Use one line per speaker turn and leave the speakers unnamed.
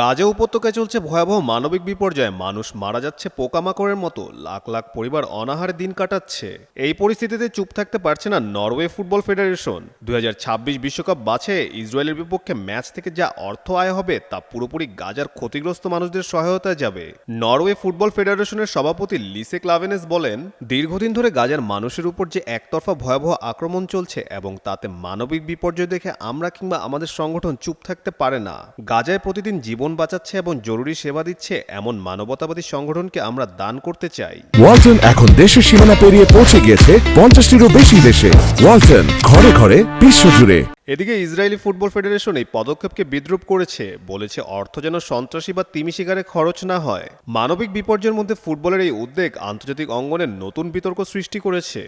গাজা উপত্যকায় চলছে ভয়াবহ মানবিক বিপর্যয়। মানুষ মারা যাচ্ছে পোকামাকড়ের মতো। লাখ লাখ পরিবার অনাহারে দিন কাটাচ্ছে। এই পরিস্থিতিতে চুপ থাকতে পারছে না নরওয়ে ফুটবল ফেডারেশন। দুই বিশ্বকাপ বাছে ইসরায়েলের বিপক্ষে ম্যাচ থেকে যা অর্থ আয় হবে, তা পুরোপুরি গাজার ক্ষতিগ্রস্ত মানুষদের সহায়তায় যাবে। নরওয়ে ফুটবল ফেডারেশনের সভাপতি লিসে ক্লাভেনেস বলেন, দীর্ঘদিন ধরে গাজার মানুষের উপর যে একতরফা ভয়াবহ আক্রমণ চলছে এবং তাতে মানবিক বিপর্যয় দেখে আমরা কিংবা আমাদের সংগঠন চুপ থাকতে পারে না। গাজায় প্রতিদিন জীবন বাঁচাচ্ছে এবং জরুরি সেবা দিচ্ছে এমন মানবতাবাদী সংগঠনকে আমরা দান করতে চাই।
ওয়ালটন এখন দেশের সীমানা পেরিয়ে পৌঁছে গিয়েছে পঞ্চাশটিরও বেশি দেশে। ওয়ালটন ঘরে ঘরে বিশ্বজুড়ে
এদিকে ইসরায়েলি ফুটবল ফেডারেশন এই পদক্ষেপকে বিদ্রুপ করেছে বলেছে অর্থ যেন সন্ত্রাসী বা তিমি শিকারে খরচ না হয়। মানবিক বিপর্যয়ের মধ্যে ফুটবলের এই উদ্বেগ আন্তর্জাতিক অঙ্গনে নতুন বিতর্ক সৃষ্টি করেছে।